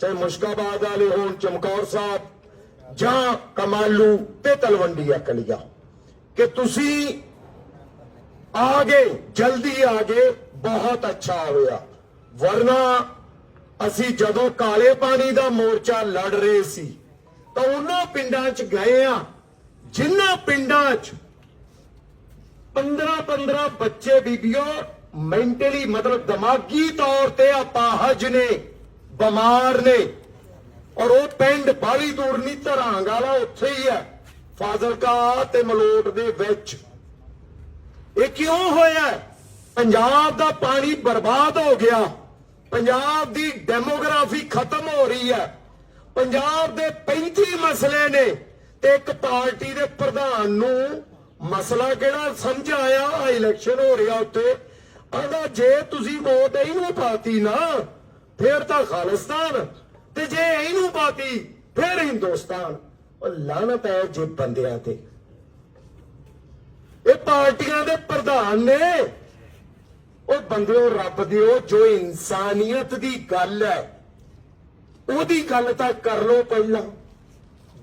ਚਾਹੇ ਮੁਸ਼ਕਾਬਾਦ ਵਾਲੇ ਹੋਣ, ਚਮਕੌਰ ਸਾਹਿਬ ਜਾਂ ਕਮਾਲੂ ਤੇ ਤਲਵੰਡੀ ਅਕਲੀਆ ਕਿ ਤੁਸੀਂ ਆ ਗਏ ਜਲਦੀ ਆ ਗਏ ਬਹੁਤ ਅੱਛਾ ਹੋਇਆ। ਵਰਨਾ ਅਸੀਂ ਜਦੋਂ ਕਾਲੇ ਪਾਣੀ ਦਾ ਮੋਰਚਾ ਲੜ ਰਹੇ ਸੀ, ਤਾਂ ਉਹਨਾਂ ਪਿੰਡਾਂ 'ਚ ਗਏ ਆ, ਜਿਨ੍ਹਾਂ ਪਿੰਡਾਂ 'ਚ 15 15 ਬੱਚੇ ਬੀਬੀਆਂ ਮੈਂਟਲੀ ਮਤਲਬ ਦਿਮਾਗੀ ਤੌਰ ਤੇ ਅਪਾਹਜ ਨੇ। ਬਿਮਾਰ ਨੇ। ਔਰ ਉਹ ਪਿੰਡ ਬਾਲੀ ਦੂਰ ਨਹੀਂ ਧਰਾਂਗ ਵਾਲਾ ਉੱਥੇ ਹੀ ਹੈ, ਫਾਜ਼ਿਲਕਾ ਤੇ ਮਲੋਟ ਦੇ ਵਿੱਚ। ਇਹ ਕਿਉਂ ਹੋਇਆ? ਪੰਜਾਬ ਦਾ ਪਾਣੀ ਬਰਬਾਦ ਹੋ ਗਿਆ। ਪੰਜਾਬ ਦੀ ਡੈਮੋਗ੍ਰਾਫੀ ਖਤਮ ਹੋ ਰਹੀ ਹੈ। ਪੰਜਾਬ ਦੇ 35 ਮਸਲੇ ਨੇ ਤੇ ਇੱਕ ਪਾਰਟੀ ਦੇ ਪ੍ਰਧਾਨ ਨੂੰ ਮਸਲਾ ਕਿਹੜਾ ਸਮਝ ਆਇਆ ਆ ਇਲੈਕਸ਼ਨ ਹੋ ਰਿਹਾ ਉੱਤੇ ਆਂਦਾ, ਜੇ ਤੁਸੀਂ ਵੋਟ ਇਹਨੂੰ ਪਾਤੀ ਨਾ ਫੇਰ ਤਾਂ ਖਾਲਿਸਤਾਨ ਤੇ ਜੇ ਇਹਨੂੰ ਪਾਤੀ, ਫੇਰ ਹਿੰਦੁਸਤਾਨ। ਉਹ ਲਾਨਤ ਹੈ ਜੇ ਬੰਦਿਆਂ ਤੇ। ਇਹ ਪਾਰਟੀਆਂ ਦੇ ਪ੍ਰਧਾਨ ਨੇ। ਉਹ ਬੰਦਿਓ, ਰੱਬ ਦਿਓ, ਜੋ ਇਨਸਾਨੀਅਤ ਦੀ ਗੱਲ ਹੈ, ਉਹਦੀ ਗੱਲ ਤਾਂ ਕਰ ਲੋ ਪਹਿਲਾਂ।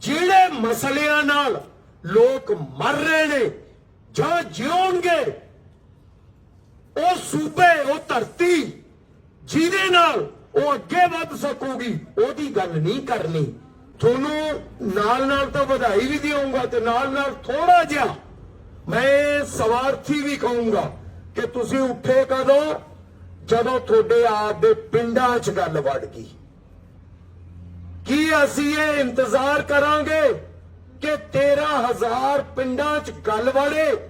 ਜਿਹੜੇ ਮਸਲਿਆਂ ਨਾਲ ਲੋਕ ਮਰ ਰਹੇ ਨੇ, ਜਾਂ ਜਿਉਣਗੇ ਉਹ ਸੂਬੇ, ਉਹ ਧਰਤੀ, ਜਿਹਦੇ ਨਾਲ ਉਹ ਅੱਗੇ ਵੱਧ ਸਕੂਗੀ, ਉਹਦੀ ਗੱਲ ਨਹੀਂ ਕਰਨੀ। ਤੁਹਾਨੂੰ ਨਾਲ ਨਾਲ ਤਾਂ ਵਧਾਈ ਵੀ ਦੇਵਾਂਗਾ ਤੇ ਨਾਲ ਨਾਲ ਥੋੜਾ ਜਿਹਾ ਮੈਂ ਸਵਾਰਥੀ ਵੀ ਕਹੂੰਗਾ ਕਿ ਤੁਸੀਂ ਉੱਠੇ ਕਦੋਂ? ਜਦੋਂ ਤੁਹਾਡੇ ਆਪ ਦੇ ਪਿੰਡਾਂ 'ਚ ਗੱਲ ਵੜ ਗਈ। ਕੀ ਅਸੀਂ ਇਹ ਇੰਤਜ਼ਾਰ ਕਰਾਂਗੇ ਕਿ 13000 ਪਿੰਡਾਂ 'ਚ ਗੱਲ ਵੜੇ?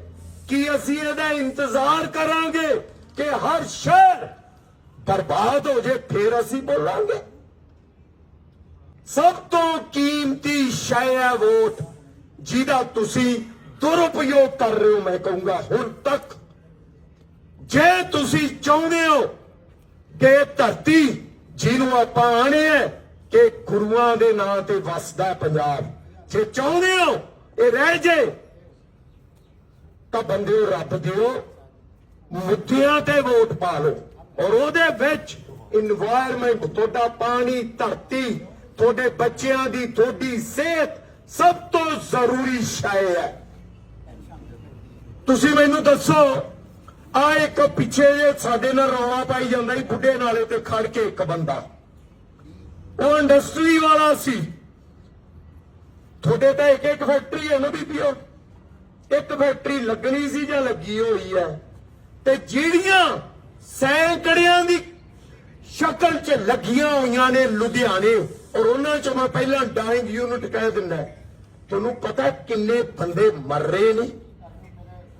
ਕੀ ਅਸੀਂ ਇਹਦਾ ਇੰਤਜ਼ਾਰ ਕਰਾਂਗੇ ਕਿ ਹਰ ਸ਼ਹਿਰ ਬਰਬਾਦ ਹੋ ਜੇ ਫਿਰ ਅਸੀਂ ਬੋਲਾਂਗੇ। ਸਭ ਤੋਂ ਕੀਮਤੀ ਸ਼ੈ ਹੈ ਵੋਟ, ਜਿਹਦਾ ਤੁਸੀਂ ਦੁਰਉਪਯੋਗ ਕਰ ਰਹੇ ਹੋ, ਮੈਂ ਕਹੂੰਗਾ ਹੁਣ ਤੱਕ। ਜੇ ਤੁਸੀਂ ਚਾਹੁੰਦੇ ਹੋ ਕਿ ਇਹ ਧਰਤੀ ਜਿਹਨੂੰ ਆਪਾਂ ਆਣੇ ਹੈ ਕਿ ਗੁਰੂਆਂ ਦੇ ਨਾਂ ਤੇ ਵਸਦਾ ਪੰਜਾਬ, ਜੇ ਚਾਹੁੰਦੇ ਹੋ ਇਹ ਰਹਿ ਜੇ, ਤਾਂ ਬੰਦਿਓ, ਰੱਬ ਦਿਓ, ਮੁੱਦਿਆਂ ਤੇ ਵੋਟ ਪਾ ਲਓ। ਔਰ ਉਹਦੇ ਵਿੱਚ এনवायरमेंट ਤੁਹਾਡਾ ਪਾਣੀ, ਧਰਤੀ, ਤੁਹਾਡੇ ਬੱਚਿਆਂ ਦੀ ਤੁਹਾਡੀ ਸਿਹਤ ਸਭ ਤੋਂ ਜ਼ਰੂਰੀ ਸ਼ੈ ਹੈ। ਤੁਸੀਂ ਮੈਨੂੰ ਦੱਸੋ, ਆ ਇੱਕ ਪਿੱਛੇ ਜੇ ਸਾਡੇ ਨਾਲ ਰੌਲਾ ਪਾਈ ਜਾਂਦਾ ਸੀ ਬੁੱਢੇ ਨਾਲੇ ਤੇ ਖੜ ਕੇ ਇੱਕ ਬੰਦਾ। ਉਹ ਇੰਡਸਟਰੀ ਵਾਲਾ ਸੀ। ਤੁਹਾਡੇ ਤਾਂ ਇੱਕ ਇੱਕ ਫੈਕਟਰੀ ਹੈ ਨਾ ਬੀਬੀ ਬੀਬੀਓ ਇੱਕ ਫੈਕਟਰੀ ਲੱਗਣੀ ਸੀ ਜਾਂ ਲੱਗੀ ਹੋਈ ਹੈ? ਤੇ ਜਿਹੜੀਆਂ ਸੈਂਕੜਿਆਂ ਦੀ ਸ਼ਕਲ 'ਚ ਲੱਗੀਆਂ ਹੋਈਆਂ ਨੇ ਲੁਧਿਆਣੇ। ਔਰ ਉਹਨਾਂ 'ਚ ਮੈਂ ਪਹਿਲਾਂ ਡਾਇੰਗ ਯੂਨਿਟ ਕਹਿ ਦਿੰਦਾ ਤੁਹਾਨੂੰ ਪਤਾ ਕਿੰਨੇ ਬੰਦੇ ਮਰ ਰਹੇ ਨੇ?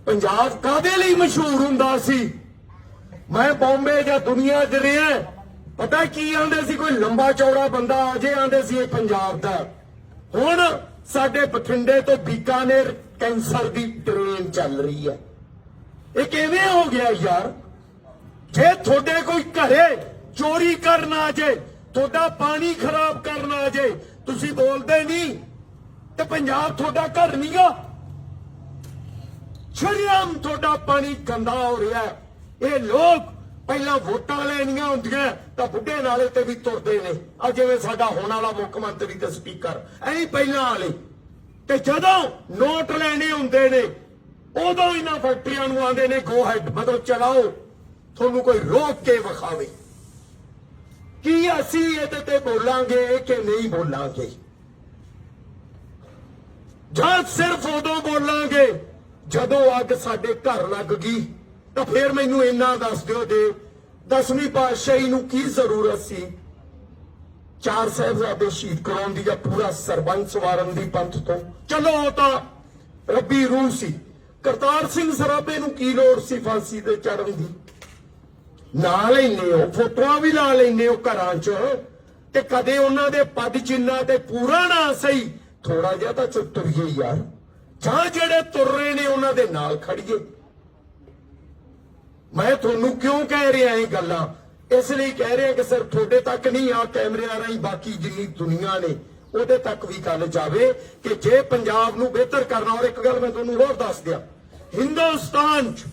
ਪੰਜਾਬ ਕਾਦੇ ਲਈ ਮਸ਼ਹੂਰ ਹੁੰਦਾ ਸੀ? ਮੈਂ ਬੰਬੇ ਜਾਂ ਦੁਨੀਆ 'ਚ ਰਿਹਾ ਪਤਾ ਕੀ ਆਂਦੇ ਸੀ? ਕੋਈ ਲੰਬਾ ਚੌੜਾ ਬੰਦਾ ਆ ਜੇ ਆਂਦੇ ਸੀ ਇਹ ਪੰਜਾਬ ਦਾ। ਹੁਣ ਸਾਡੇ ਬਠਿੰਡੇ ਤੋਂ ਬੀਕਾਨੇਰ ਕੈਂਸਰ ਦੀ ਟ੍ਰੇਨ ਚੱਲ ਰਹੀ ਹੈ। ਇਹ ਕਿਵੇਂ ਹੋ ਗਿਆ ਯਾਰ? ਜੇ ਤੁਹਾਡੇ ਕੋਈ ਘਰੇ ਚੋਰੀ ਕਰਨ ਆ ਜੇ, ਤੁਹਾਡਾ ਪਾਣੀ ਖਰਾਬ ਕਰਨ ਆ ਜੇ। ਤੁਸੀਂ ਬੋਲਦੇ ਨਹੀਂ, ਤੇ ਪੰਜਾਬ ਤੁਹਾਡਾ ਘਰ ਨਹੀਂਗਾ ਸ਼ਰੀਆਮ ਤੁਹਾਡਾ ਪਾਣੀ ਗੰਦਾ ਹੋ ਰਿਹਾ ਇਹ ਲੋਕ ਪਹਿਲਾਂ ਵੋਟਾਂ ਲੈਣੀਆਂ ਹੁੰਦੀਆਂ, ਤਾਂ ਬੁੱਢੇ ਨਾਲੇ ਤੇ ਵੀ ਤੁਰਦੇ ਨੇ। ਆ ਜਿਵੇਂ ਸਾਡਾ ਹੋਣ ਵਾਲਾ ਮੁੱਖ ਮੰਤਰੀ ਤੇ ਸਪੀਕਰ, ਐਂ ਪਹਿਲਾਂ ਵਾਲੇ। ਤੇ ਜਦੋਂ ਨੋਟ ਲੈਣੇ ਹੁੰਦੇ ਨੇ, ਉਦੋਂ ਇਹਨਾਂ ਫੈਕਟਰੀਆਂ ਨੂੰ ਆਂਦੇ ਨੇ ਗੋ ਹੈਡ ਮਤਲਬ ਚਲਾਓ। ਤੁਹਾਨੂੰ ਕੋਈ ਰੋਕ ਕੇ ਵਿਖਾਵੇ ਕੀ ਅਸੀਂ ਇਹਦੇ ਤੇ ਬੋਲਾਂਗੇ ਕਿ ਨਹੀਂ ਬੋਲਾਂਗੇ ਜਾਂ ਸਿਰਫ ਉਦੋਂ ਬੋਲਾਂਗੇ ਜਦੋਂ ਅੱਗ ਸਾਡੇ ਘਰ ਲੱਗ ਗਈ ਤਾਂ ਫਿਰ ਮੈਨੂੰ ਇੰਨਾ ਦੱਸ ਦਿਓ ਜੇ ਦਸਵੀਂ ਪਾਤਸ਼ਾਹੀ ਨੂੰ ਕੀ ਜ਼ਰੂਰਤ ਸੀ ਚਾਰ ਸਾਹਿਬਜ਼ਾਦੇ ਸ਼ਹੀਦ ਕਰਾਉਣ ਦੀ ਜਾਂ ਪੂਰਾ ਸਰਬੰਸ ਵਾਰਨ ਦੀ ਪੰਥ ਤੋਂ ਚਲੋ ਉਹ ਤਾਂ ਰੱਬੀ ਰੂਹ ਸੀ ਕਰਤਾਰ ਸਿੰਘ ਸਰਾਭੇ ਨੂੰ ਕੀ ਲੋੜ ਸੀ ਫਾਂਸੀ ਤੇ ਚੜਨ ਦੀ ਲਾ ਲੈਨੇ ਹੋ, ਫੋਟੋਆਂ ਵੀ ਲਾ ਲੈਨੇ ਹੋ ਘਰਾਂ 'ਚ, ਤੇ ਕਦੇ ਉਹਨਾਂ ਦੇ ਪਦ ਚਿੰਨਾ ਤੇ ਪੂਰਾ ਨਾ ਸਹੀ ਥੋੜਾ ਜਿਹਾ ਤਾਂ ਚੁੱਪ ਤੁਰੀਏ ਯਾਰ। ਜਾਂ ਜਿਹੜੇ ਤੁਰ ਰਹੇ ਨੇ ਉਹਨਾਂ ਦੇ ਨਾਲ ਖੜੀਏ ਮੈਂ ਤੁਹਾਨੂੰ ਕਿਉਂ ਕਹਿ ਰਿਹਾ ਇਹ ਗੱਲਾਂ? ਇਸ ਲਈ ਕਹਿ ਰਿਹਾ ਕਿ ਸਿਰ, ਤੁਹਾਡੇ ਤੱਕ ਨਹੀਂ ਆ ਕੈਮਰਿਆਂ ਰਾਹੀਂ ਬਾਕੀ ਜਿੰਨੀ ਦੁਨੀਆ ਨੇ, ਉਹਦੇ ਤੱਕ ਵੀ ਗੱਲ ਜਾਵੇ ਕਿ ਜੇ ਪੰਜਾਬ ਨੂੰ ਬਿਹਤਰ ਕਰਨਾ, ਔਰ ਇੱਕ ਗੱਲ ਮੈਂ ਤੁਹਾਨੂੰ ਹੋਰ ਦੱਸ ਦਿਆਂ। ਹਿੰਦੁਸਤਾਨ 'ਚ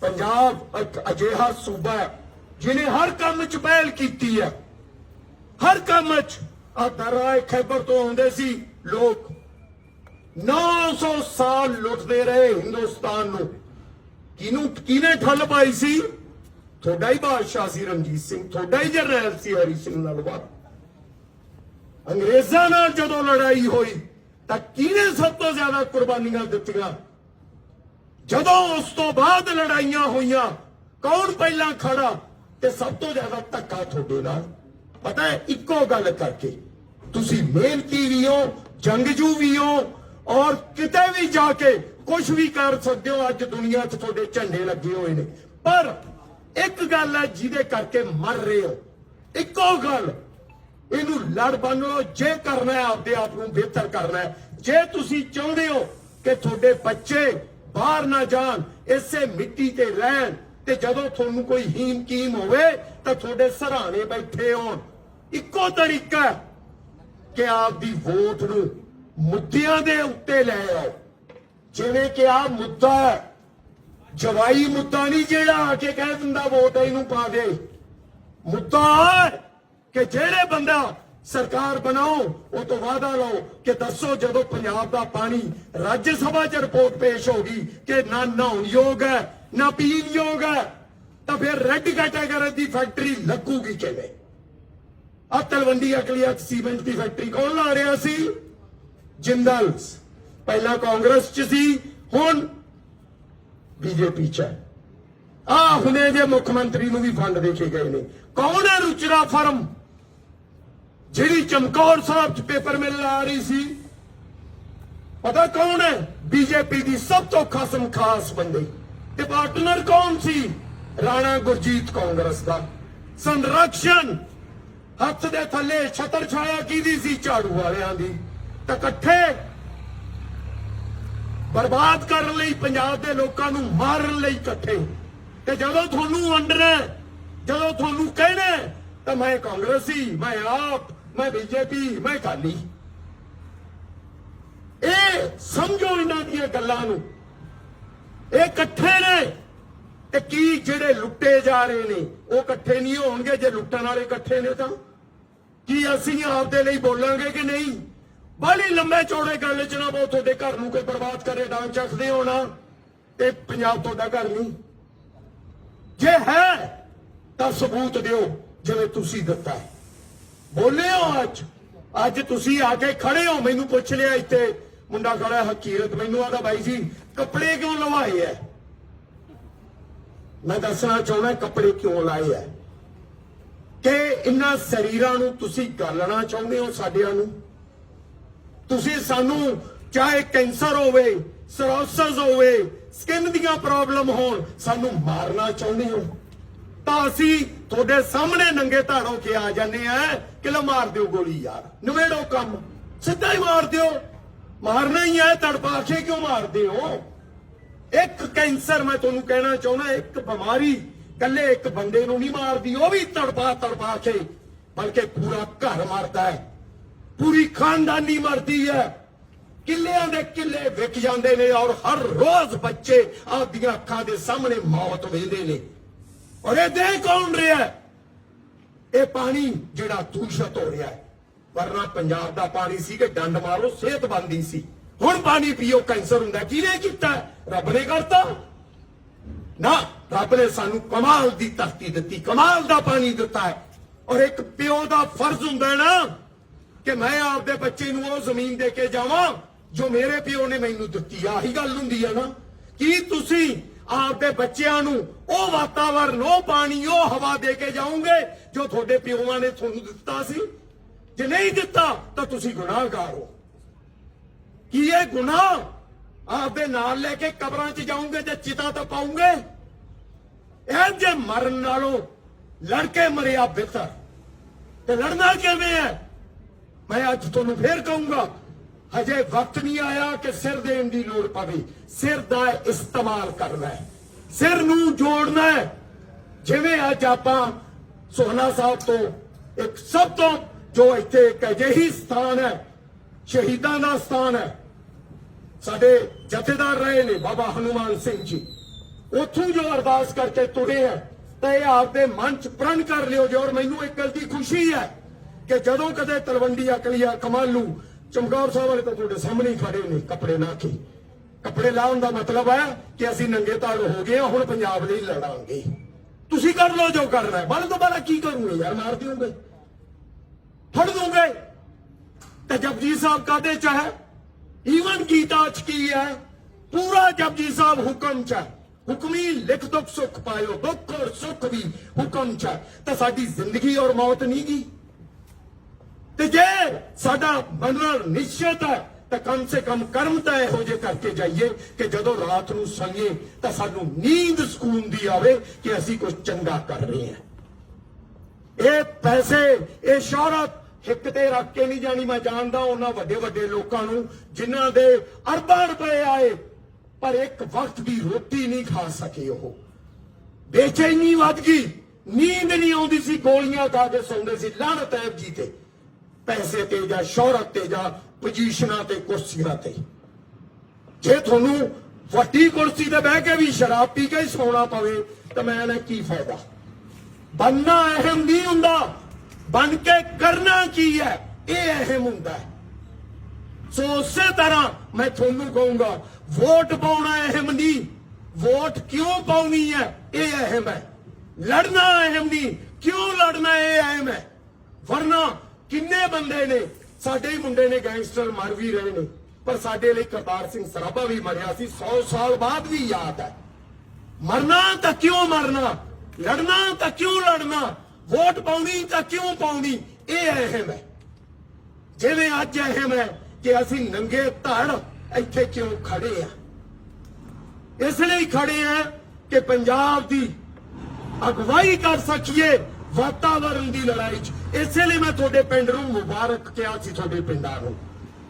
ਪੰਜਾਬ ਇੱਕ ਅਜਿਹਾ ਸੂਬਾ ਹੈ, ਜਿਹਨੇ ਹਰ ਕੰਮ 'ਚ ਪਹਿਲ ਕੀਤੀ ਹੈ। ਹਰ ਕੰਮ 'ਚ ਆ ਦਰਾਏ ਖੈਬਰ ਤੋਂ ਆਉਂਦੇ ਸੀ, ਲੋਕ 900 ਸਾਲ ਲੁੱਟਦੇ ਰਹੇ ਹਿੰਦੁਸਤਾਨ ਨੂੰ। ਕਿਨੂੰ ਕਿਨੇ ਠੱਲ ਪਾਈ ਸੀ? ਤੁਹਾਡਾ ਹੀ ਬਾਦਸ਼ਾਹ ਸੀ ਰਣਜੀਤ ਸਿੰਘ, ਤੁਹਾਡਾ ਹੀ ਜਰਨੈਲ ਸੀ ਹਰੀ ਸਿੰਘ ਨਲਵਾ ਅੰਗਰੇਜ਼ਾਂ ਨਾਲ ਜਦੋਂ ਲੜਾਈ ਹੋਈ, ਤਾਂ ਕਿਹਨੇ ਸਭ ਤੋਂ ਜ਼ਿਆਦਾ ਕੁਰਬਾਨੀਆਂ ਦਿੱਤੀਆਂ? ਜਦੋਂ ਉਸ ਤੋਂ ਬਾਅਦ ਲੜਾਈਆਂ ਹੋਈਆਂ, ਕੌਣ ਪਹਿਲਾਂ ਖੜਾ ਤੇ ਸਭ ਤੋਂ ਜ਼ਿਆਦਾ ਧੱਕਾ ਤੁਹਾਡੇ ਨਾਲ? ਪਤਾ ਹੈ, ਇੱਕੋ ਗੱਲ ਕਰਕੇ, ਤੁਸੀਂ ਮਿਹਨਤੀ ਵੀ ਹੋ, ਜੰਗਜੂ ਵੀ ਹੋ, ਔਰ ਕਿਤੇ ਵੀ ਜਾ ਕੇ ਕੁਝ ਵੀ ਕਰ ਸਕਦੇ ਹੋ, ਅੱਜ ਦੁਨੀਆ 'ਚ ਤੁਹਾਡੇ ਝੰਡੇ ਲੱਗੇ ਹੋਏ ਨੇ। ਪਰ ਇੱਕ ਗੱਲ ਹੈ ਜਿਹਦੇ ਕਰਕੇ ਮਰ ਰਹੇ ਹੋ। ਇੱਕੋ ਗੱਲ, ਇਹਨੂੰ ਲੜ ਬੰਨ ਲਓ, ਜੇ ਕਰਨਾ ਹੈ, ਆਪਦੇ ਆਪ ਨੂੰ ਬਿਹਤਰ ਕਰਨਾ ਹੈ। ਜੇ ਤੁਸੀਂ ਚਾਹੁੰਦੇ ਹੋ ਕਿ ਤੁਹਾਡੇ ਬੱਚੇ ਬਾਹਰ ਨਾ ਜਾਣ, ਇਸੇ ਮਿੱਟੀ ਤੇ ਰਹਿਣ। ਤੇ ਜਦੋਂ ਤੁਹਾਨੂੰ ਕੋਈ ਹੀਮ ਕੀਮ ਹੋਵੇ, ਤਾਂ ਤੁਹਾਡੇ ਸਰਾਣੇ ਬੈਠੇ ਹੋਣ। ਇੱਕੋ ਤਰੀਕਾ ਹੈ ਕਿ ਆਪਦੀ ਵੋਟ ਨੂੰ ਮੁੱਦਿਆਂ ਦੇ ਉੱਤੇ ਲੈ ਆਓ। ਜਿਵੇਂ ਕਿ ਆ ਮੁੱਦਾ ਜਵਾਈ ਮੁੱਦਾ ਨਹੀਂ ਜਿਹੜਾ ਆ ਕੇ ਕਹਿ ਦਿੰਦਾ ਵੋਟ ਇਹਨੂੰ ਪਾ ਦੇ। ਮੁੱਦਾ ਹੈ ਕਿ ਜਿਹੜੇ ਬੰਦਾ ਸਰਕਾਰ ਬਣਾਓ, ਉਹ ਤੋਂ ਵਾਅਦਾ ਲਓ ਕਿ ਦੱਸੋ ਜਦੋਂ ਪੰਜਾਬ ਦਾ ਪਾਣੀ ਰਾਜ ਸਭਾ 'ਚ ਰਿਪੋਰਟ ਪੇਸ਼ ਹੋਗੀ ਕਿ ਨਾ ਨਹਾਉਣ ਯੋਗ ਹੈ, ਨਾ ਪੀਣ ਯੋਗ ਹੈ, ਤਾਂ ਫਿਰ ਰੈੱਡ ਕੈਟਾਗਰੀ ਦੀ ਫੈਕਟਰੀ ਲੱਗੂਗੀ ਕਿਵੇਂ? ਆ ਤਲਵੰਡੀ ਅਕਲੀਆ ਸੀਮੈਂਟ ਦੀ ਫੈਕਟਰੀ ਕੌਣ ਲਾ ਰਿਹਾ ਸੀ? ਜਿੰਦਲ। ਪਹਿਲਾਂ ਕਾਂਗਰਸ 'ਚ ਸੀ, ਹੁਣ ਬੀਜੇਪੀ 'ਚ ਹੈ। ਆ ਹੁਣੇ ਜੇ ਮੁੱਖ ਮੰਤਰੀ ਨੂੰ ਵੀ ਫੰਡ ਦੇ ਕੇ ਗਏ ਨੇ। ਕੌਣ ਹੈ ਰੁਚਰਾ ਫਰਮ? ਜਿਹੜੀ ਚਮਕੌਰ ਸਾਹਿਬ 'ਚ ਪੇਪਰ ਮਿਲ ਆ ਰਹੀ ਸੀ, ਪਤਾ ਕੌਣ ਹੈ? ਬੀਜੇਪੀ ਦੀ ਸਭ ਤੋਂ ਖਸਮ ਖਾਸ ਬੰਦੇ। ਤੇ ਪਾਰਟਨਰ ਕੌਣ ਸੀ? ਰਾਣਾ ਗੁਰਜੀਤ ਕਾਂਗਰਸ ਦਾ। ਸੰਰਕਸ਼ਣ। ਹੱਥ ਦੇ ਥੱਲੇ ਛਤਰ ਛਾਇਆ ਕੀਦੀ ਸੀ? ਝਾੜੂ ਵਾਲਿਆਂ ਦੀ। ਤਾਂ ਇਕੱਠੇ ਬਰਬਾਦ ਕਰਨ ਲਈ ਪੰਜਾਬ ਦੇ ਲੋਕਾਂ ਨੂੰ ਮਾਰਨ ਲਈ ਇਕੱਠੇ। ਤੇ ਜਦੋਂ ਤੁਹਾਨੂੰ ਵੰਡਣਾ ਜਦੋਂ ਤੁਹਾਨੂੰ ਕਹਿਣਾ ਤਾਂ ਮੈਂ ਕਾਂਗਰਸੀ, ਮੈਂ ਆਪ ਮੈਂ ਬੀਜੇਪੀ ਮੈਂ ਅਕਾਲੀ ਇਹ ਸਮਝੋ ਇਹਨਾਂ ਦੀਆਂ ਗੱਲਾਂ ਨੂੰ ਇਹ ਇਕੱਠੇ ਨੇ ਤੇ ਕੀ ਜਿਹੜੇ ਲੁੱਟੇ ਜਾ ਰਹੇ ਨੇ ਉਹ ਇਕੱਠੇ ਨਹੀਂ ਹੋਣਗੇ ਜੇ ਲੁੱਟਣ ਵਾਲੇ ਇਕੱਠੇ ਨੇ ਤਾਂ ਕੀ ਅਸੀਂ ਆਪਦੇ ਲਈ ਬੋਲਾਂਗੇ ਕਿ ਨਹੀਂ ਬਾਲੀ ਲੰਮੇ ਚੌੜੇ ਗੱਲ ਚ ਨਾ ਬਹੁਤ ਤੁਹਾਡੇ ਘਰ ਨੂੰ ਕੋਈ ਬਰਬਾਦ ਕਰੇ ਡਾਂਗ ਚੱਕਦੇ ਹੋਣਾ ਤੇ ਪੰਜਾਬ ਤੁਹਾਡਾ ਘਰ ਨਹੀਂ ਜੇ ਹੈ ਤਾਂ ਸਬੂਤ ਦਿਓ ਜਿਵੇਂ ਤੁਸੀਂ ਦਿੱਤਾ ਹੈ ਬੋਲੇ ਹੋ ਅੱਜ। ਅੱਜ ਤੁਸੀਂ ਆ ਕੇ ਖੜੇ ਹੋ। ਮੈਨੂੰ ਪੁੱਛ ਲਿਆ ਇੱਥੇ। ਮੁੰਡਾ ਖੜਾ ਹਕੀਰਤ ਮੈਨੂੰ ਆਦਾ ਬਾਈ ਜੀ, ਕੱਪੜੇ ਕਿਉਂ ਲਵਾਏ ਐ? ਮੈਂ ਦੱਸਣਾ ਚਾਹੁੰਦਾ, ਕੱਪੜੇ ਕਿਉਂ ਲਾਏ ਐ? ਕਿ ਇਹਨਾਂ ਸਰੀਰਾਂ ਨੂੰ ਤੁਸੀਂ ਗਾਲਣਾ ਚਾਹੁੰਦੇ ਹੋ ਸਾਡਿਆਂ ਨੂੰ? ਤੁਸੀਂ ਸਾਨੂੰ ਚਾਹੇ ਕੈਂਸਰ ਹੋਵੇ ਸਰੋਸਿਸ ਹੋਵੇ ਸਕਿਨ ਦੀਆਂ ਪ੍ਰੋਬਲਮ ਹੋਣ, ਸਾਨੂੰ ਮਾਰਨਾ ਚਾਹੁੰਦੇ ਹੋ? ਤਾਂ ਅਸੀਂ ਤੁਹਾਡੇ ਸਾਹਮਣੇ ਨੰਗੇ ਧਾੜੋ ਕੇ ਆ ਜਾਂਦੇ ਆ ਕਿ ਮਾਰ ਦਿਓ ਗੋਲੀ ਯਾਰ। ਨਵੇੜੋ ਕੰਮ। ਸਿੱਧਾ ਹੀ ਮਾਰ ਦਿਓ। ਮਾਰਨਾ ਹੀ ਹੈ ਤੜਪਾ ਕੇ ਕਿਉਂ ਮਾਰਦੇ ਹੋ? ਇੱਕ ਕੈਂਸਰ ਮੈਂ ਤੁਹਾਨੂੰ ਕਹਿਣਾ ਚਾਹੁੰਦਾ, ਇੱਕ ਬਿਮਾਰੀ ਕੱਲੇ ਇੱਕ ਬੰਦੇ ਨੂੰ ਨਹੀਂ ਮਾਰਦੀ, ਉਹ ਵੀ ਤੜਪਾ ਤੜਪਾ ਕੇ ਬਲਕਿ ਪੂਰਾ ਘਰ ਮਰਦਾ ਹੈ। ਪੂਰੀ ਖਾਨਦਾਨੀ ਮਰਦੀ ਹੈ। ਕਿੱਲਿਆਂ ਦੇ ਕਿੱਲੇ ਵਿਕ ਜਾਂਦੇ ਨੇ ਔਰ ਹਰ ਰੋਜ਼ ਬੱਚੇ ਆਪਦੀਆਂ ਅੱਖਾਂ ਦੇ ਸਾਹਮਣੇ ਮੌਤ ਵੇਖਦੇ ਨੇ। ਔਰ ਇਹ ਦੇ ਕੌਣ ਰਿਹਾ ਇਹ ਪਾਣੀ ਜਿਹੜਾ ਦੂਸ਼ਿਤ ਹੋ ਰਿਹਾ ਹੈ। ਵਰਨਾ ਪੰਜਾਬ ਦਾ ਪਾਣੀ ਸੀ ਕਿ ਡੰਡ ਮਾਰੋ, ਸਿਹਤ ਬਣਦੀ ਸੀ। ਹੁਣ ਪਾਣੀ ਪੀਓ, ਕੈਂਸਰ ਹੁੰਦਾ, ਕਿਹਨੇ ਕੀਤਾ? ਰੱਬ ਨੇ ਕਰਤਾ। ਨਾ, ਰੱਬ ਨੇ ਸਾਨੂੰ ਕਮਾਲ ਦੀ ਧਰਤੀ ਦਿੱਤੀ, ਕਮਾਲ ਦਾ ਪਾਣੀ ਦਿੱਤਾ ਹੈ। ਔਰ ਇੱਕ ਪਿਓ ਦਾ ਫਰਜ਼ ਹੁੰਦਾ ਨਾ ਕਿ ਮੈਂ ਆਪਦੇ ਬੱਚੇ ਨੂੰ ਉਹ ਜ਼ਮੀਨ ਦੇ ਕੇ ਜਾਵਾਂ, ਜੋ ਮੇਰੇ ਪਿਓ ਨੇ ਮੈਨੂੰ ਦਿੱਤੀ। ਆਹੀ ਗੱਲ ਹੁੰਦੀ ਹੈ ਨਾ। ਕੀ ਤੁਸੀਂ ਆਪਦੇ ਬੱਚਿਆਂ ਨੂੰ ਉਹ ਵਾਤਾਵਰਨ, ਉਹ ਪਾਣੀ, ਉਹ ਹਵਾ ਦੇ ਕੇ ਜਾਓਗੇ, ਜੋ ਤੁਹਾਡੇ ਪਿਓਾਂ ਨੇ ਤੁਹਾਨੂੰ ਦਿੱਤਾ ਸੀ। ਜੇ ਨਹੀਂ ਦਿੱਤਾ, ਤਾਂ ਤੁਸੀਂ ਗੁਨਾਹਗਾਰ ਹੋ। ਕੀ ਇਹ ਗੁਨਾਹ? ਆਪਦੇ ਨਾਲ ਲੈ ਕੇ ਕਬਰਾਂ 'ਚ ਜਾਓਗੇ ਤੇ ਚਿਤਾ ਤਾਂ ਪਾਉਂਗੇ ਇਹ ਜੇ ਮਰਨ ਨਾਲੋਂ ਲੜ ਕੇ ਮਰਿਆ ਬਿਹਤਰ। ਤੇ ਲੜਨਾ ਕਿਵੇਂ ਹੈ? ਮੈਂ ਅੱਜ ਤੁਹਾਨੂੰ ਫੇਰ ਕਹੂੰਗਾ ਹਜੇ ਵਕਤ ਨਹੀਂ ਆਇਆ ਕਿ ਸਿਰ ਦੇਣ ਦੀ ਲੋੜ ਪਵੇ। ਸਿਰ ਦਾ ਇਸਤੇਮਾਲ ਕਰਨਾ ਹੈ। ਸਿਰ ਨੂੰ ਜੋੜਨਾ ਹੈ। ਜਿਵੇਂ ਅੱਜ ਆਪਾਂ ਸੋਹਣਾ ਸਾਹਿਬ ਤੋਂ ਇੱਕ ਸਭ ਤੋਂ ਜੋ ਇੱਥੇ ਇੱਕ ਅਜਿਹੀ ਸਥਾਨ ਹੈ, ਸ਼ਹੀਦਾਂ ਦਾ ਸਥਾਨ ਹੈ। ਸਾਡੇ ਜਥੇਦਾਰ ਰਹੇ ਨੇ ਬਾਬਾ ਹਨੂਮਾਨ ਸਿੰਘ ਜੀ। ਉੱਥੋਂ ਜੋ ਅਰਦਾਸ ਕਰਕੇ ਤੁਰੇ ਹੈ, ਤਾਂ ਇਹ ਆਪਦੇ ਮਨ ਚ ਪ੍ਰਣ ਕਰ ਲਿਓ ਜੀ। ਔਰ ਮੈਨੂੰ ਇੱਕ ਗੱਲ ਦੀ ਖੁਸ਼ੀ ਹੈ ਕਿ ਜਦੋਂ ਕਦੇ ਤਲਵੰਡੀ ਅਕਲੀਆ ਕਮਾਲੂ ਚਮਕੌਰ ਸਾਹਿਬ ਵਾਲੇ ਤਾਂ ਤੁਹਾਡੇ ਸਾਹਮਣੇ ਹੀ ਖੜੇ ਨੇ, ਕੱਪੜੇ ਲਾ ਕੇ। ਕੱਪੜੇ ਲਾਉਣ ਦਾ ਮਤਲਬ ਹੈ ਕਿ ਅਸੀਂ ਨੰਗੇ ਤਾੜ ਹੋ ਗਏ ਹੁਣ ਪੰਜਾਬ ਲਈ ਲੜਾਂਗੇ। ਤੁਸੀਂ ਕਰ ਲਓ ਜੋ ਕਰਨਾ ਹੈ। ਬਲ ਤੋਂ ਬਲਾ ਕੀ ਕਰੂਗੇ? ਯਾਰ ਮਾਰ ਦਿਓਗੇ। ਫੜ ਦੂੰਗੇ। ਤੇ ਜਪਜੀ ਸਾਹਿਬ ਕਾਦੇ ਚ ਹੈ? ਈਵਨ ਗੀਤਾ ਚ ਕੀ ਹੈ? ਪੂਰਾ ਜਪਜੀ ਸਾਹਿਬ ਹੁਕਮ ਚ ਹੈ। ਹੁਕਮੀ ਲਿਖ ਦੁੱਖ ਸੁੱਖ ਪਾਇਓ, ਦੁੱਖ ਔਰ ਸੁੱਖ ਵੀ ਹੁਕਮ ਚ ਹੈ। ਤਾਂ ਸਾਡੀ ਜ਼ਿੰਦਗੀ ਔਰ ਮੌਤ ਨਹੀਂ ਗਈ। ਤੇ ਜੇ ਸਾਡਾ ਮੰਨਣਾ ਨਿਸ਼ਚਿਤ ਹੈ, ਤਾਂ ਕਮ ਸੇ ਕਮ ਕਰਮ ਤਾਂ ਇਹੋ ਜਿਹੇ ਕਰਕੇ ਜਾਈਏ ਕਿ ਜਦੋਂ ਰਾਤ ਨੂੰ ਸੰਗੇ ਤਾਂ ਸਾਨੂੰ ਨੀਂਦ ਸਕੂਨ ਦੀ ਆਵੇ ਕਿ ਅਸੀਂ ਕੁਝ ਚੰਗਾ ਕਰ ਰਹੇ ਹਾਂ। ਇਹ ਪੈਸੇ, ਇਹ ਸ਼ੌਹਰਤ ਇੱਕ ਤੇ ਰੱਖ ਕੇ ਨਹੀਂ ਜਾਣੀ, ਮੈਂ ਜਾਣਦਾ ਉਹਨਾਂ ਵੱਡੇ ਵੱਡੇ ਲੋਕਾਂ ਨੂੰ ਜਿਨ੍ਹਾਂ ਦੇ ਅਰਬਾਂ ਰੁਪਏ ਆਏ, ਪਰ ਇੱਕ ਵਕਤ ਦੀ ਰੋਟੀ ਨਹੀਂ ਖਾ ਸਕੇ ਉਹ। ਬੇਚੈਨੀ ਵੱਧ ਗਈ, ਨੀਂਦ ਨਹੀਂ ਆਉਂਦੀ ਸੀ, ਗੋਲੀਆਂ ਖਾ ਕੇ ਸੌਂਦੇ ਸੀ, ਲਾਹਨਤ ਹੈ ਜੀ ਤੇ। ਪੈਸੇ ਤੇ ਜਾਂ ਸ਼ੋਹਰਤ ਤੇ ਜਾਂ ਪੋਜੀਸ਼ਨਾਂ ਤੇ, ਕੁਰਸੀਆਂ ਤੇ। ਜੇ ਤੁਹਾਨੂੰ ਵੱਡੀ ਕੁਰਸੀ ਤੇ ਬਹਿ ਕੇ ਵੀ ਸ਼ਰਾਬ ਪੀ ਕੇ ਹੀ ਸੌਣਾ ਪਵੇ, ਤਾਂ ਮੈਂ ਨਾ ਕੀ ਫਾਇਦਾ? ਬੰਨਾ ਅਹਿਮ ਨਹੀਂ ਹੁੰਦਾ। ਬਣ ਕੇ ਕਰਨਾ ਕੀ ਹੈ? ਇਹ ਅਹਿਮ ਹੁੰਦਾ ਹੈ। ਸੋ ਉਸੇ ਤਰ੍ਹਾਂ ਮੈਂ ਤੁਹਾਨੂੰ ਕਹੂੰਗਾ, ਵੋਟ ਪਾਉਣਾ ਅਹਿਮ ਨਹੀਂ। ਵੋਟ ਕਿਉਂ ਪਾਉਣੀ ਹੈ? ਇਹ ਅਹਿਮ ਹੈ। ਲੜਨਾ ਅਹਿਮ ਨਹੀਂ। ਕਿਉਂ ਲੜਨਾ? ਇਹ ਅਹਿਮ ਹੈ। ਵਰਨਾ ਕਿੰਨੇ ਬੰਦੇ ਨੇ? ਸਾਡੇ ਹੀ ਮੁੰਡੇ ਨੇ ਗੈਂਗਸਟਰ ਮਰ ਵੀ ਰਹੇ ਨੇ ਪਰ ਸਾਡੇ ਲਈ ਕਰਤਾਰ ਸਿੰਘ ਸਰਾਭਾ ਵੀ ਮਰਿਆ ਸੀ 100 ਸਾਲ ਬਾਅਦ ਵੀ ਯਾਦ ਹੈ। ਮਰਨਾ ਤਾਂ ਕਿਉਂ ਮਰਨਾ? ਲੜਨਾ ਤਾਂ ਕਿਉਂ ਲੜਨਾ? ਵੋਟ ਪਾਉਣੀ ਤਾਂ ਕਿਉਂ ਪਾਉਣੀ? ਇਹ ਅਹਿਮ ਹੈ। ਜਿਵੇਂ ਅੱਜ ਅਹਿਮ ਹੈ ਕਿ ਅਸੀਂ ਨੰਗੇ ਧੜ ਇੱਥੇ ਕਿਉਂ ਖੜੇ ਆ ਇਸ ਲਈ ਖੜੇ ਆ ਕਿ ਪੰਜਾਬ ਦੀ ਅਗਵਾਈ ਕਰ ਸਕੀਏ ਵਾਤਾਵਰਣ ਦੀ ਲੜਾਈ 'ਚ। ਇਸੇ ਲਈ ਮੈਂ ਤੁਹਾਡੇ ਪਿੰਡ ਨੂੰ ਮੁਬਾਰਕ ਕਿਹਾ ਸੀ ਤੁਹਾਡੇ ਪਿੰਡਾਂ ਨੂੰ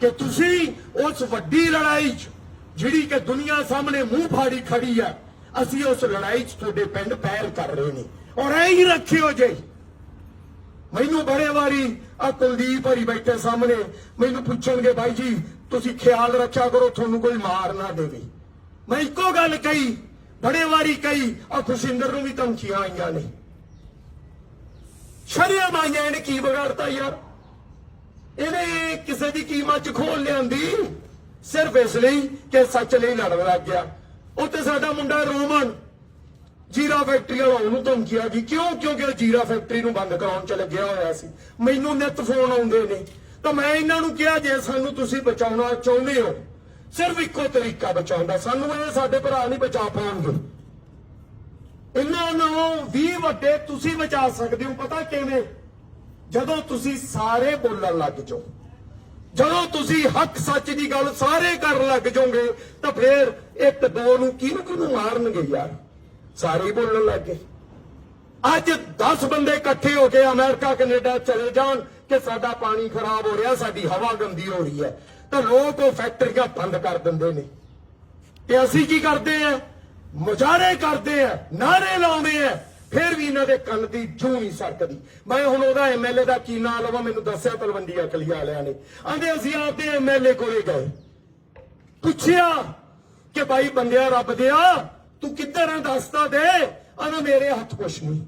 ਕਿ ਤੁਸੀਂ ਉਸ ਵੱਡੀ ਲੜਾਈ 'ਚ, ਜਿਹੜੀ ਕਿ ਦੁਨੀਆ ਸਾਹਮਣੇ ਮੂੰਹ ਫਾੜੀ ਖੜੀ ਹੈ, ਅਸੀਂ ਉਸ ਲੜਾਈ 'ਚ ਤੁਹਾਡੇ ਪਿੰਡ ਪਹਿਲ ਕਰ ਰਹੇ ਨੇ। ਔਰ ਐ ਹੀ ਰੱਖਿਓ ਜੇ। ਮੈਨੂੰ ਬੜੇ ਵਾਰੀ ਆ ਕੁਲਦੀਪ ਹਰੀ ਬੈਠੇ ਸਾਹਮਣੇ, ਮੈਨੂੰ ਪੁੱਛਣਗੇ ਬਾਈ ਜੀ, ਤੁਸੀਂ ਖਿਆਲ ਰੱਖਿਆ ਕਰੋ, ਤੁਹਾਨੂੰ ਕੋਈ ਮਾਰ ਨਾ ਦੇਵੇ। ਮੈਂ ਇੱਕੋ ਗੱਲ ਕਹੀ, ਬੜੇ ਵਾਰੀ ਕਹੀ ਆ ਖੁਸ਼ਿੰਦਰ ਨੂੰ ਵੀ ਧਮਕੀਆਂ ਆਈਆਂ ਨੇ। ਸ਼ਰੀਆ ਮਾਈਆਂ ਇਹਨੇ ਕੀ ਵਿਗਾੜਤਾ ਯਾਰ? ਇਹਨੇ ਕਿਸੇ ਦੀ ਕੀਮਤ ਚ ਖੋਲ ਲਿਆਂਦੀ। ਸਿਰਫ ਇਸ ਲਈ ਕਿ ਸੱਚ ਲਈ ਲੜਨ ਲੱਗ ਗਿਆ। ਉੱਤੇ ਸਾਡਾ ਮੁੰਡਾ ਰੋਮਨ, ਜੀਰਾ ਫੈਕਟਰੀ ਵਾਲਾ ਉਹਨੂੰ ਧਮਕੀਆ ਗਈ ਕਿਉਂ? ਕਿਉਂਕਿ ਜੀਰਾ ਫੈਕਟਰੀ ਨੂੰ ਬੰਦ ਕਰਾਉਣ ਚ ਲੱਗਿਆ ਹੋਇਆ ਸੀ। ਮੈਨੂੰ ਨਿੱਤ ਫੋਨ ਆਉਂਦੇ ਨੇ। ਤਾਂ ਮੈਂ ਇਹਨਾਂ ਨੂੰ ਕਿਹਾ, ਜੇ ਸਾਨੂੰ ਤੁਸੀਂ ਬਚਾਉਣਾ ਚਾਹੁੰਦੇ ਹੋ, ਸਿਰਫ ਇੱਕੋ ਤਰੀਕਾ ਬਚਾਉਣ ਦਾ। ਸਾਨੂੰ ਇਹ ਸਾਡੇ ਭਰਾ ਨਹੀਂ ਬਚਾ ਪਾਉਣਗੇ। ਇਹਨਾਂ ਨੂੰ 20 ਵੱਡੇ ਤੁਸੀਂ ਬਚਾ ਸਕਦੇ ਹੋ, ਪਤਾ ਕਿਵੇਂ? ਜਦੋਂ ਤੁਸੀਂ ਸਾਰੇ ਬੋਲਣ ਲੱਗ ਜਾਓ, ਜਦੋਂ ਤੁਸੀਂ ਹੱਕ ਸੱਚ ਦੀ ਗੱਲ ਸਾਰੇ ਕਰਨ ਲੱਗ ਜਾਓਗੇ, ਤਾਂ ਫੇਰ ਇੱਕ ਦੋ ਨੂੰ ਕਿਹਨੂੰ ਕਿਹਨੂੰ ਮਾਰਨਗੇ ਯਾਰ? ਸਾਰੇ ਬੋਲਣ ਲੱਗ ਗਏ। ਅੱਜ 10 ਬੰਦੇ ਇਕੱਠੇ ਹੋ ਕੇ ਅਮਰੀਕਾ, ਕੈਨੇਡਾ ਚਲੇ ਜਾਣ ਕਿ ਸਾਡਾ ਪਾਣੀ ਖਰਾਬ ਹੋ ਰਿਹਾ, ਸਾਡੀ ਹਵਾ ਗੰਦੀ ਹੋ ਰਹੀ ਹੈ। ਤਾਂ ਲੋਕ ਉਹ ਫੈਕਟਰੀਆਂ ਬੰਦ ਕਰ ਦਿੰਦੇ ਨੇ। ਤੇ ਅਸੀਂ ਕੀ ਕਰਦੇ ਆ? ਮੁਜ਼ਾਹਰੇ ਕਰਦੇ ਆ ਨਾਰੇ ਲਾਉਂਦੇ ਆ, ਫਿਰ ਵੀ ਇਹਨਾਂ ਦੇ ਕੰਨ ਦੀ ਜੂੰ ਨਹੀਂ ਸਰਕਦੀ। ਮੈਂ ਹੁਣ ਉਹਦਾ ਐਮਐਲਏ ਦਾ ਕੀ ਨਾਂ ਲਵਾਂ, ਮੈਨੂੰ ਦੱਸਿਆ ਤਲਵੰਡੀ ਅਕਲੀਆ ਵਾਲਿਆਂ ਨੇ। ਆਂਦੇ ਅਸੀਂ ਆਪਦੇ ਐਮਐਲਏ ਕੋਲੇ ਗਏ। ਪੁੱਛਿਆ ਕਿ ਭਾਈ ਬੰਦਿਆ ਰੱਬ ਦਿਆ, ਤੂੰ ਕਿੱਧਰ ਆ ਦੱਸਦਾ ਦੇ। ਆਂਦਾ ਮੇਰੇ ਹੱਥ ਕੁਛ ਨਹੀਂ।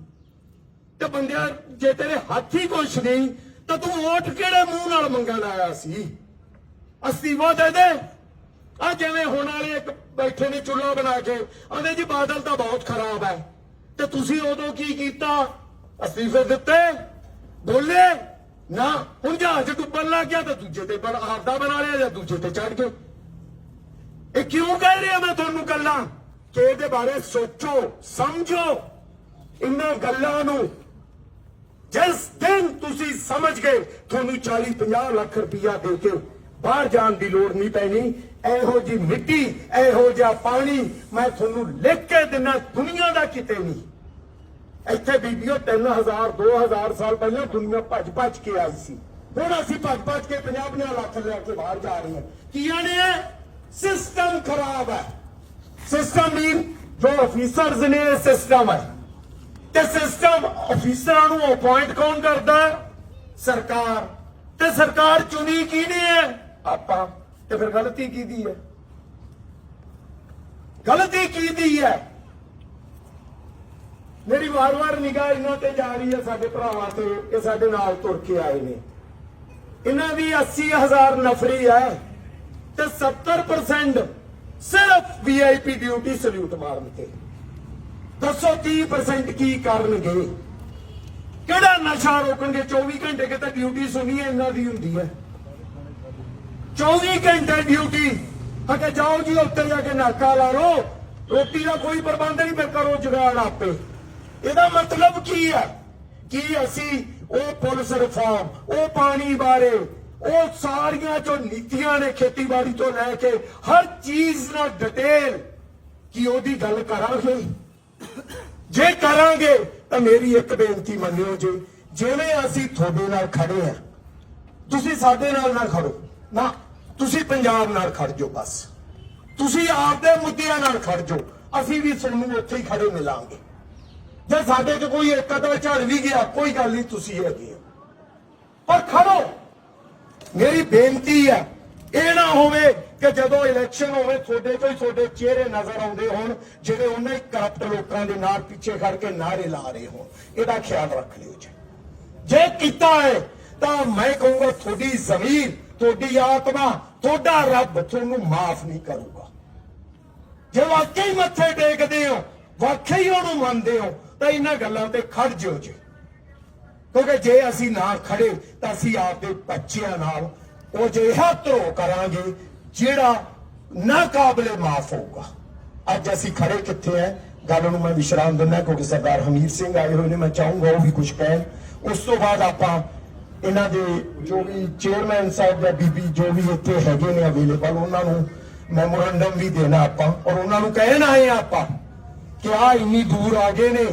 ਤੇ ਬੰਦਿਆ, ਜੇ ਤੇਰੇ ਹੱਥ ਹੀ ਕੁਛ ਨਹੀਂ, ਤਾਂ ਤੂੰ ਵੋਟ ਕਿਹੜੇ ਮੂੰਹ ਨਾਲ ਮੰਗਣ ਆਇਆ ਸੀ? ਅਸਤੀਫਾ ਦੇ ਦੇ। ਆ ਜਿਵੇਂ ਹੁਣ ਵਾਲੇ ਇੱਕ ਬੈਠੇ ਨੇ ਚੁੱਲ੍ਹਾ ਬਣਾ ਕੇ, ਆਂਦੇ ਜੀ ਬਾਦਲ ਤਾਂ ਬਹੁਤ ਖਰਾਬ ਹੈ। ਤੇ ਤੁਸੀਂ ਉਦੋਂ ਕੀ ਕੀਤਾ? ਅਸਤੀਫੇ ਦਿੱਤੇ। ਬੋਲੇ, ਨਾ, ਹੁਣ ਜਹਾਜ਼ ਡੁੱਬਣ ਲੱਗ ਗਿਆ ਤਾਂ ਦੂਜੇ ਤੇ ਬੜਾ ਆਪਦਾ ਬਣਾ ਲਿਆ ਜਾਂ ਦੂਜੇ ਤੇ ਚੜ ਗਏ। ਇਹ ਕਿਉਂ ਕਹਿ ਰਿਹਾ ਮੈਂ ਤੁਹਾਨੂੰ ਗੱਲਾਂ? ਕਿ ਇਹਦੇ ਬਾਰੇ ਸੋਚੋ, ਸਮਝੋ। ਇਹਨਾਂ ਗੱਲਾਂ ਨੂੰ ਜਿਸ ਦਿਨ ਤੁਸੀਂ ਸਮਝ ਗਏ, ਤੁਹਾਨੂੰ 40 50 ਲੱਖ ਰੁਪਇਆ ਦੇ ਕੇ ਬਾਹਰ ਜਾਣ ਦੀ ਲੋੜ ਨਹੀਂ ਪੈਣੀ। ਇਹੋ ਜੀ ਮਿੱਟੀ, ਇਹੋ ਜਿਹਾ ਪਾਣੀ ਮੈਂ ਤੁਹਾਨੂੰ ਲਿਖ ਕੇ ਦਿਨਾ ਦੁਨੀਆ ਦਾ ਕਿਤੇ ਨਹੀਂ। ਇੱਥੇ ਬੀਬੀਓ 3000 2000 ਸਾਲ ਪਹਿਲਾਂ ਦੁਨੀਆ ਭੱਜ ਭੱਜ ਕੇ ਆਈ ਸੀ। ਹੁਣ ਅਸੀਂ ਭੱਜ ਭੱਜ ਕੇ 50 ਲੱਖ ਲੈ ਕੇ ਬਾਹਰ ਜਾ ਰਹੇ ਹਾਂ। ਕੀ ਆਣੇ ਸਿਸਟਮ ਖਰਾਬ ਹੈ। ਸਿਸਟਮ ਮੀਨ ਜੋ ਅਫੀਸਰਸ ਨੇ ਸਿਸਟਮ ਹੈ। ਤੇ ਸਿਸਟਮ ਅਫੀਸਰਾਂ ਨੂੰ ਅਪਾਇੰਟ ਕੌਣ ਕਰਦਾ? ਸਰਕਾਰ। ਤੇ ਸਰਕਾਰ ਚੁਣੀ ਕਿਹਨੇ ਹੈ ਆਪਾਂ। ਤੇ ਫਿਰ ਗਲਤੀ ਕਿਹਦੀ ਹੈ? ਗਲਤੀ ਕਿਹਦੀ ਹੈ? ਮੇਰੀ ਵਾਰ-ਵਾਰ ਨਿਗਾਹ ਇਹਨਾਂ ਤੇ ਜਾ ਰਹੀ ਹੈ, ਸਾਡੇ ਭਰਾਵਾਂ ਤੇ ਇਹ ਸਾਡੇ ਨਾਲ ਤੁਰ ਕੇ ਆਏ ਨੇ। ਇਹਨਾਂ ਦੀ 80000 ਨਫਰੀ ਹੈ ਤੇ 70% ਸਿਰਫ ਵੀਆਈਪੀ ਡਿਊਟੀ ਸਲੂਟ ਮਾਰਨ ਤੇ। ਦੱਸੋ 30% ਕੀ ਕਰਨਗੇ? ਕਿਹੜਾ ਨਸ਼ਾ ਰੋਕਣਗੇ? 24 ਘੰਟੇ ਕਿਤੇ ਡਿਊਟੀ ਸੁਣੀ ਇਹਨਾਂ ਦੀ ਹੁੰਦੀ ਹੈ। 24 ਘੰਟੇ ਡਿਊਟੀ ਅਗੇ ਜਾਓ ਜੀ ਉੱਤੇ ਜਾ ਕੇ ਨਾਕਾ ਲਾ ਲਓ ਰੋਟੀ ਦਾ ਕੋਈ ਪ੍ਰਬੰਧ ਨਹੀਂ ਫਿਰ ਕਰੋ ਜੁਗਾੜ ਆਪੇ ਇਹਦਾ ਮਤਲਬ ਕੀ ਹੈ ਕਿ ਅਸੀਂ ਉਹ ਪੁਲਿਸ ਰਿਫਾਰਮ ਉਹ ਪਾਣੀ ਬਾਰੇ ਉਹ ਸਾਰੀਆਂ ਜੋ ਨੀਤੀਆਂ ਨੇ ਖੇਤੀਬਾੜੀ ਤੋਂ ਲੈ ਕੇ ਹਰ ਚੀਜ਼ ਨਾਲ ਡਿਟੇਲ ਕਿ ਉਹਦੀ ਗੱਲ ਕਰਾਂਗੇ ਜੇ ਕਰਾਂਗੇ ਤਾਂ ਮੇਰੀ ਇੱਕ ਬੇਨਤੀ ਮੰਨਿਓ ਜੀ ਜਿਵੇਂ ਅਸੀਂ ਤੁਹਾਡੇ ਨਾਲ ਖੜੇ ਆ ਤੁਸੀਂ ਸਾਡੇ ਨਾਲ ਨਾ ਖੜੋ ਨਾ, ਤੁਸੀਂ ਪੰਜਾਬ ਨਾਲ ਖੜ ਜਾਓ ਬਸ। ਤੁਸੀਂ ਆਪਦੇ ਮੁੱਦਿਆਂ ਨਾਲ ਖੜ ਜਾਓ। ਅਸੀਂ ਵੀ ਤੁਹਾਨੂੰ ਉੱਥੇ ਹੀ ਖੜੇ ਮਿਲਾਂਗੇ। ਜੇ ਸਾਡੇ 'ਚ ਕੋਈ ਇੱਕ ਅਦਾ ਝੜ ਵੀ ਗਿਆ, ਕੋਈ ਗੱਲ ਨਹੀਂ, ਤੁਸੀਂ ਹੈਗੇ ਹੋ। ਪਰ ਖੜੋ। ਮੇਰੀ ਬੇਨਤੀ ਹੈ, ਇਹ ਨਾ ਹੋਵੇ ਕਿ ਜਦੋਂ ਇਲੈਕਸ਼ਨ ਹੋਵੇ, ਤੁਹਾਡੇ ਤੋਂ ਹੀ ਤੁਹਾਡੇ ਚਿਹਰੇ ਨਜ਼ਰ ਆਉਂਦੇ ਹੋਣ, ਜਿਹੜੇ ਉਹਨਾਂ ਹੀ ਕਰਪਟ ਲੋਕਾਂ ਦੇ ਨਾਲ ਪਿੱਛੇ ਖੜ ਕੇ ਨਾਰੇ ਲਾ ਰਹੇ ਹੋਣ। ਇਹਦਾ ਖਿਆਲ ਰੱਖ ਲਿਓ ਜੀ। ਜੇ ਕੀਤਾ ਹੈ, ਤਾਂ ਮੈਂ ਕਹੂੰਗਾ ਤੁਹਾਡੀ ਜ਼ਮੀਰ ਤੁਹਾਡੀ ਆਤਮਾ, ਤੁਹਾਡਾ ਰੱਬ ਤੁਹਾਨੂੰ ਮਾਫ ਨਹੀਂ ਕਰੂਗਾ। ਜੇ ਵਾਕਈ ਮੱਥੇ ਟੇਕਦੇ ਹੋ, ਵਾਕਈ ਉਹਨੂੰ ਮੰਨਦੇ ਹੋ, ਤਾਂ ਇਹਨਾਂ ਗੱਲਾਂ ਤੇ ਖੜ ਜਿਓ ਜੀ। ਕਿਉਂਕਿ ਜੇ ਅਸੀਂ ਨਾ ਖੜੇ, ਤਾਂ ਅਸੀਂ ਆਪਦੇ ਬੱਚਿਆਂ ਨਾਲ ਉਹ ਜਿਹਾ ਧਰੋ ਕਰਾਂਗੇ, ਜਿਹੜਾ ਨਾ ਕਾਬਲੇ ਮਾਫ ਹੋਊਗਾ। ਅੱਜ ਅਸੀਂ ਖੜੇ ਕਿੱਥੇ ਐ ਗੱਲ ਨੂੰ ਮੈਂ ਵਿਸ਼ਰਾਮ ਦਿੰਦਾ, ਕਿਉਂਕਿ ਸਰਦਾਰ ਹਮੀਰ ਸਿੰਘ ਆਏ ਹੋਏ ਨੇ, ਮੈਂ ਚਾਹੂੰਗਾ ਉਹ ਵੀ ਕੁਝ ਕਹਿਣ। ਉਸ ਤੋਂ ਬਾਅਦ ਆਪਾਂ ਇਹਨਾਂ ਦੇ ਜੋ ਵੀ ਚੇਅਰਮੈਨ ਸਾਹਿਬ ਜਾਂ ਬੀਬੀ ਜੋ ਵੀ ਇੱਥੇ ਹੈਗੇ ਨੇ ਅਵੇਲੇਬਲ ਉਹਨਾਂ ਨੂੰ ਮੈਮੋਰੰਡਮ ਵੀ ਦੇਣਾ ਆਪਾਂ। ਔਰ ਉਹਨਾਂ ਨੂੰ ਕਹਿਣ ਆਏ ਆਪਾਂ ਕਿ ਆ ਇੰਨੀ ਦੂਰ ਆ ਗਏ ਨੇ,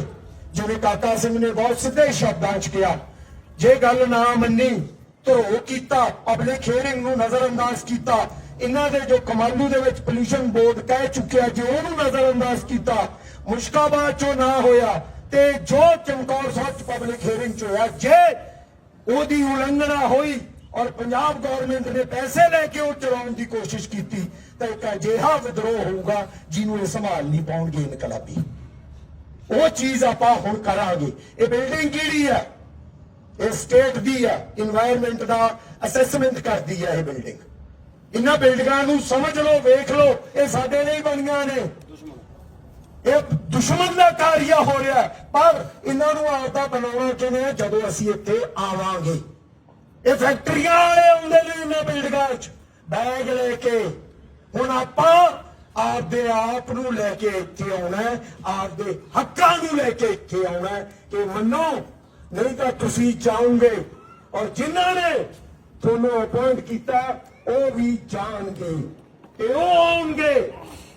ਜਿਵੇਂ ਕਾਕਾ ਸਿੰਘ ਨੇ ਬਹੁਤ ਸਿੱਧੇ ਸ਼ਬਦਾਂ 'ਚ ਕਿਹਾ, ਜੇ ਗੱਲ ਨਾ ਮੰਨੀ ਧਰੋ ਕੀਤਾ ਪਬਲਿਕ ਹੀਅਰਿੰਗ ਨੂੰ ਨਜ਼ਰਅੰਦਾਜ਼ ਕੀਤਾ, ਇਹਨਾਂ ਦੇ ਜੋ ਕਮਾਲੂ ਦੇ ਵਿੱਚ ਪੋਲੂਸ਼ਨ ਬੋਰਡ ਕਹਿ ਚੁੱਕਿਆ ਜੇ ਉਹਨੂੰ ਨਜ਼ਰਅੰਦਾਜ਼ ਕੀਤਾ, ਮੁਸ਼ਕਾਬਾਦ ਚੋਂ ਨਾ ਹੋਇਆ ਤੇ ਜੋ ਚਮਕੌਰ ਸਾਹਿਬ ਚ ਪਬਲਿਕ ਹੀਅਰਿੰਗ ਚ ਹੋਇਆ, ਜੇ ਉਹਦੀ ਉਲੰਘਣਾ ਹੋਈ ਔਰ ਪੰਜਾਬ ਗਵਰਨਮੈਂਟ ਨੇ ਪੈਸੇ ਲੈ ਕੇ ਉਹ ਚਲਾਉਣ ਦੀ ਕੋਸ਼ਿਸ਼ ਕੀਤੀ ਤਾਂ ਇੱਕ ਅਜਿਹਾ ਵਿਦਰੋਹ ਹੋਊਗਾ ਜਿਹਨੂੰ ਇਹ ਸੰਭਾਲ ਨਹੀਂ ਪਾਉਣਗੇ ਇਨਕਲਾਬੀ। ਉਹ ਚੀਜ਼ ਆਪਾਂ ਹੁਣ ਕਰਾਂਗੇ। ਇਹ ਬਿਲਡਿੰਗ ਕਿਹੜੀ ਹੈ? ਇਹ ਸਟੇਟ ਦੀ ਹੈ। এনवायरमेंट ਦਾ ਅਸੈਸਮੈਂਟ ਕਰਦੀ ਹੈ ਇਹ ਬਿਲਡਿੰਗ ਇਹਨਾਂ ਬਿਲਡਿੰਗਾਂ ਨੂੰ ਸਮਝ ਲਓ, ਵੇਖ ਲਓ, ਇਹ ਸਾਡੇ ਇਹ ਦੁਸ਼ਮਣ ਦਾ ਕਾਰਿਆ ਹੋ ਰਿਹਾ ਪਰ ਇਹਨਾਂ ਨੂੰ ਆਪਦਾ ਬਣਾਉਣਾ ਚਾਹੁੰਦੇ ਹੈ? ਜਦੋਂ ਅਸੀਂ ਇੱਥੇ ਆਵਾਂਗੇ। ਇਹ ਫੈਕਟਰੀਆਂ ਵਾਲੇ ਆਉਂਦੇ ਨੇ ਇਹਨਾਂ ਬਿਲਡਿੰਗਾਂ 'ਚ। ਬੈਗ ਲੈ ਕੇ। ਹੁਣ ਆਪਾਂ ਆਪਦੇ ਆਪ ਨੂੰ ਲੈ ਕੇ ਇੱਥੇ ਆਉਣਾ ਆਪਦੇ ਹੱਕਾਂ ਨੂੰ ਲੈ ਕੇ ਇੱਥੇ ਆਉਣਾ ਕਿ ਮੰਨੋ, ਨਹੀਂ ਤਾਂ ਤੁਸੀਂ ਜਾਓਗੇ। ਔਰ ਜਿਨ੍ਹਾਂ ਨੇ ਤੁਹਾਨੂੰ ਅਪਾਇੰਟ ਕੀਤਾ, ਉਹ ਵੀ ਜਾਣਗੇ ਤੇ ਉਹ ਆਉਣਗੇ।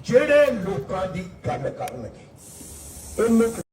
ਜਿਹੜੇ ਲੋਕਾਂ ਦੀ ਗੱਲ ਕਰਨਗੇ। ਇਹਨੂੰ